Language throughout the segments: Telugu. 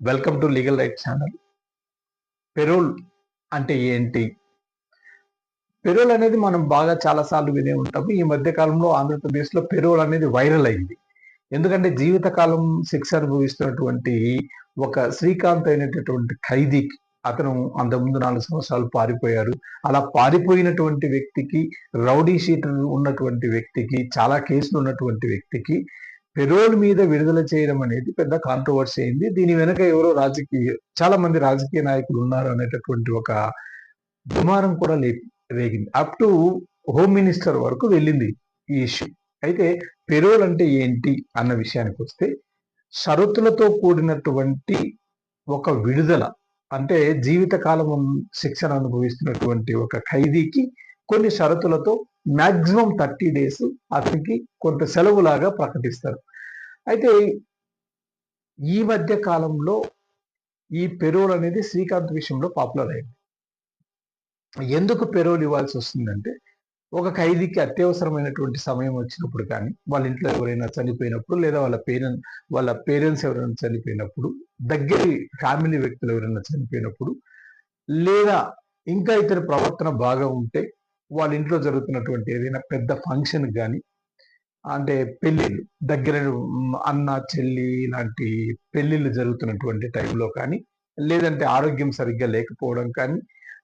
Welcome to legal right channel parole అంటే ఏంటి? పెరోల్ అనేది మనం బాగా చాలాసార్లు వినే ఉంటాము. ఈ మధ్య కాలంలో ఆంధ్రప్రదేశ్లో పెరోల్ అనేది వైరల్ అయింది. ఎందుకంటే జీవితకాలం శిక్ష అనుభవిస్తున్నటువంటి ఒక శ్రీకాంత్ అయినటువంటి ఖైదీకి అతను అంతకుముందు నాలుగు సంవత్సరాలు పారిపోయారు. అలా పారిపోయినటువంటి వ్యక్తికి రౌడీ షీటర్ ఉన్నటువంటి వ్యక్తికి చాలా కేసులు ఉన్నటువంటి వ్యక్తికి పెరోల్ మీద విడుదల చేయడం అనేది పెద్ద కాంట్రవర్సీ అయింది. దీని వెనక ఎవరో రాజకీయ చాలా మంది రాజకీయ నాయకులు ఉన్నారు అనేటటువంటి ఒక దుమారం కూడా రేగింది. అప్ టు హోమ్ మినిస్టర్ వరకు వెళ్ళింది ఈ ఇష్యూ అయితే పెరోల్ అంటే ఏంటి అన్న విషయానికి వస్తే షరతులతో కూడినటువంటి ఒక విడుదల అంటే జీవితకాలం శిక్షణ అనుభవిస్తున్నటువంటి ఒక ఖైదీకి కొన్ని షరతులతో మాక్సిమం థర్టీ డేస్ అతనికి కొంత సెలవులాగా ప్రకటిస్తారు. అయితే ఈ మధ్య కాలంలో ఈ పెరోల్ అనేది శ్రీకాంత్ విషయంలో పాపులర్ అయింది. ఎందుకు పెరోల్ ఇవ్వాల్సి వస్తుందంటే ఒక ఖైదీకి అత్యవసరమైనటువంటి సమయం వచ్చినప్పుడు కానీ వాళ్ళ ఇంట్లో ఎవరైనా చనిపోయినప్పుడు లేదా వాళ్ళ పేరెంట్ వాళ్ళ పేరెంట్స్ ఎవరైనా చనిపోయినప్పుడు దగ్గరి ఫ్యామిలీ వ్యక్తులు ఎవరైనా చనిపోయినప్పుడు లేదా ఇంకా ఇతర ప్రవర్తన బాగా ఉంటే వాళ్ళ ఇంట్లో జరుగుతున్నటువంటి ఏదైనా పెద్ద ఫంక్షన్ కానీ అంటే పెళ్ళిళ్ళు దగ్గర అన్న చెల్లి ఇలాంటి పెళ్ళిళ్ళు జరుగుతున్నటువంటి టైంలో కానీ లేదంటే ఆరోగ్యం సరిగ్గా లేకపోవడం కానీ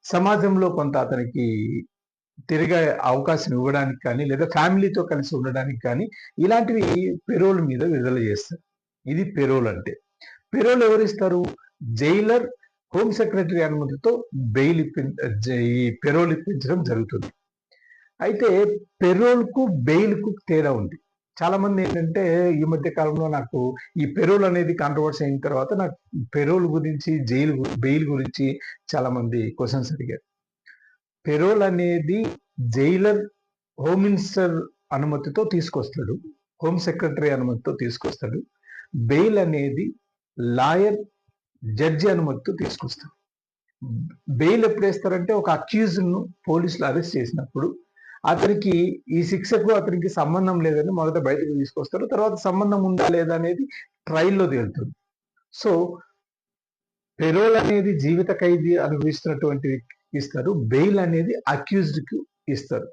సమాజంలో కొంత అతనికి తిరిగే అవకాశం ఇవ్వడానికి కానీ లేదా ఫ్యామిలీతో కలిసి ఉండడానికి కానీ ఇలాంటివి పెరోల్ మీద విడుదల చేస్తారు. ఇది పెరోల్ అంటే. పెరోల్ ఎవరిస్తారు? జైలర్ హోమ్ సెక్రటరీ అనుమతితో బెయిల్ ఇప్పి ఈ పెరోల్ ఇప్పించడం జరుగుతుంది. అయితే పెరోల్కు బెయిల్కు తేడా ఉంది. చాలా మంది ఏంటంటే ఈ మధ్య కాలంలో నాకు ఈ పెరోల్ అనేది కాంట్రవర్సీ అయిన తర్వాత నాకు పెరోల్ గురించి జైలు బెయిల్ గురించి చాలా మంది క్వశ్చన్స్ అడిగారు. పెరోల్ అనేది జైలర్ హోమ్ మినిస్టర్ అనుమతితో తీసుకొస్తాడు. హోమ్ సెక్రటరీ అనుమతితో తీసుకొస్తాడు. బెయిల్ అనేది లాయర్ జడ్జి అనుమతితో తీసుకొస్తాడు. బెయిల్ ఎప్పుడు వేస్తారంటే ఒక అక్యూజ్ను పోలీసులు అరెస్ట్ చేసినప్పుడు అతనికి ఈ శిక్షకు అతనికి సంబంధం లేదని మొదట బయటకు తీసుకొస్తారు. తర్వాత సంబంధం ఉందా లేదా అనేది ట్రయల్లో తేలుతుంది సో పెరోల్ అనేది జీవిత ఖైదీ అనుభవిస్తున్నటువంటి ఇస్తారు. బెయిల్ అనేది అక్యూజ్డ్కి ఇస్తారు.